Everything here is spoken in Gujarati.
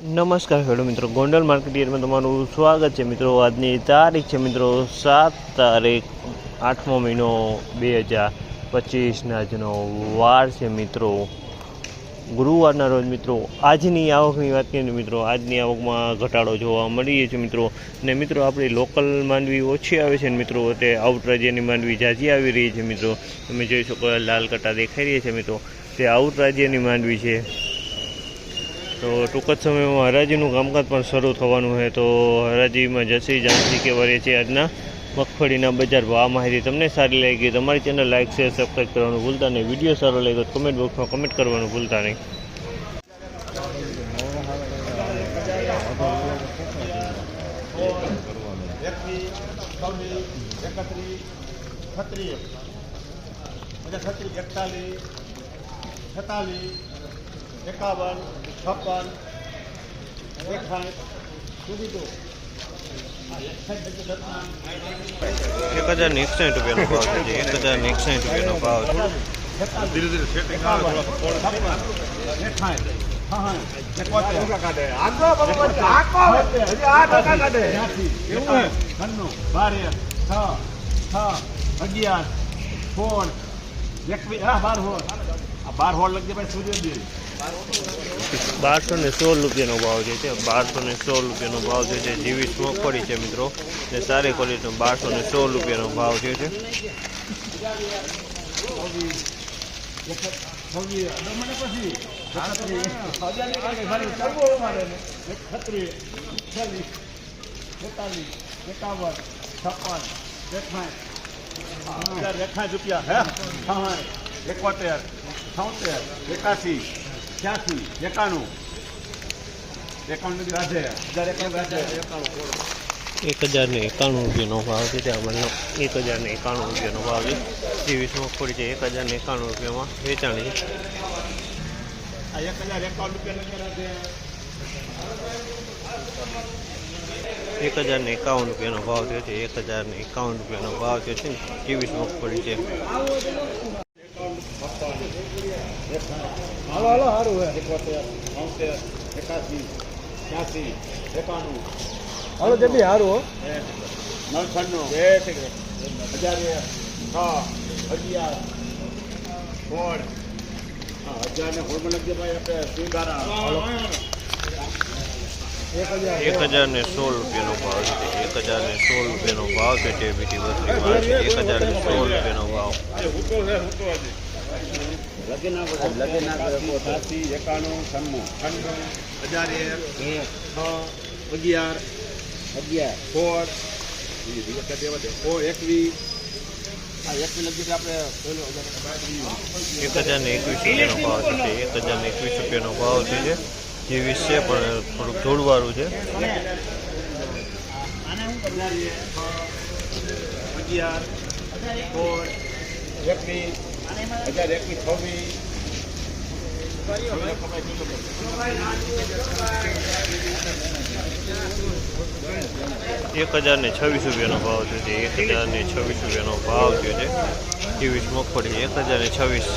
નમસ્કાર ખેડૂત મિત્રો, ગોંડલ માર્કેટ યાર્ડમાં તમારું સ્વાગત છે મિત્રો. આજની તારીખ છે મિત્રો સાત તારીખ, આઠમો મહિનો બે હજાર પચીસના આજનો વાર છે મિત્રો. ગુરુવારના રોજ મિત્રો, આજની આવકની વાત કરીએ મિત્રો, આજની આવકમાં ઘટાડો જોવા મળી છે મિત્રો. ને મિત્રો, આપણી લોકલ માંડવી ઓછી આવે છે મિત્રો તે આઉટ રાજ્યની માંડવી જાજી આવી રહી છે મિત્રો. તમે જોઈ શકો લાલ કટા દેખાઈ રહી છે મિત્રો. તે આઉટ રાજ્યની માંડવી છે. તો ટૂંક જ સમયમાં હરાજીનું કામકાજ પણ શરૂ થવાનું છે. તો હરાજીમાં જસી જાણસી કે વરે છે આજના મગફળીના બજાર ભાવ માહિતી તમને સારી લાગી તમારી ચેનલ લાઇક શેર સબસ્ક્રાઈબ કરવાનું ભૂલતા નહીં. વીડિયો સારો લાગ્યો તો કમેન્ટ બોક્સમાં કમેન્ટ કરવાનું ભૂલતા નહીં. છત્રીસ એકતાલીસ, છેતાલીસ એકાવન છપ્પન એકસાઠ સુધી દો એક હજાર ને એકસાઠ રૂપિયાનો ભાવ છે એક હજાર ને એકસાઠ રૂપિયાનો ભાવ છે ધીરે ધીરે સેટિંગ આવે એકાઠ હા બાર એક, છ છ અગિયાર સોળ એકવીસ હા બાર હોળ આ બાર હોળ લગજે ભાઈ સૂર્યોદય બારસો ને સોળ રૂપિયાનો ભાવ છે તે બારસો ને સોળ રૂપિયાનો ભાવ છે જે જીવી મગફળી છે મિત્રો ને સારી ક્વોલિટીનો બારસો ને સોળ રૂપિયાનો ભાવ છે છે છવ્વીસ મને પછી એકત્રીસ ચરબો મારે ને એકત્રીસ છવ્વીસ બેતાલીસ એકાવન છપ્પન એકસાઠ હજાર એકસાઠ રૂપિયા હે હા એકોતેર છોતેર એકાસી છ્યાસી એકાણું એકાણું ની રાધે હજાર એકાણું રાધે એકાણું એક હજાર ને એકાણું રૂપિયાનો ભાવ છે તે આપણને એક હજાર ને એકાણું રૂપિયાનો ભાવ છે જીવી મગફળી છે એક હજાર ને એકાણું રૂપિયામાં વેચાણી છે આ એક હજાર એકાવન રૂપિયા રાધે એક હજાર ને એકાવન રૂપિયાનો ભાવ થયો છે એક હજાર ને એકાવન રૂપિયાનો ભાવ થયો છે ત્રેવીસ મગફળી છે હાલો હાલો સારું હે એકોતેર છોતેર એકાસી છ્યાસી એકાણું હાલો બી સારું હો. નવછાણું હજાર છ અગિયાર સોળ હજાર ને સોળ લખજે ભાઈ આપણે હાલો એક હજાર ને સોળ રૂપિયાનો ભાવ છે. એક હજાર ને સોળ રૂપિયાનો ભાવ છે, ટેબીટી બીટી એક હજાર ને સોળ રૂપિયાનો ભાવ. સાસી એકાણું છન્નું છન્નું હજાર એક છ અગિયાર અગિયાર. સોળ. એકવીસ. એક હજાર ને એકવીસ રૂપિયાનો ભાવ છે એક હજાર ને એકવીસ રૂપિયાનો ભાવ છે જે. ત્રેવીસ છે પણ થોડુંક ધૂળવાળું છે. અગિયાર સોળ. એક હજાર ને છવ્વીસ રૂપિયાનો ભાવ છે. એક હજાર ને છવ્વીસ રૂપિયાનો ભાવ થયો છે. ત્રેવીસ મગફળી, એક હજાર ને છવ્વીસ.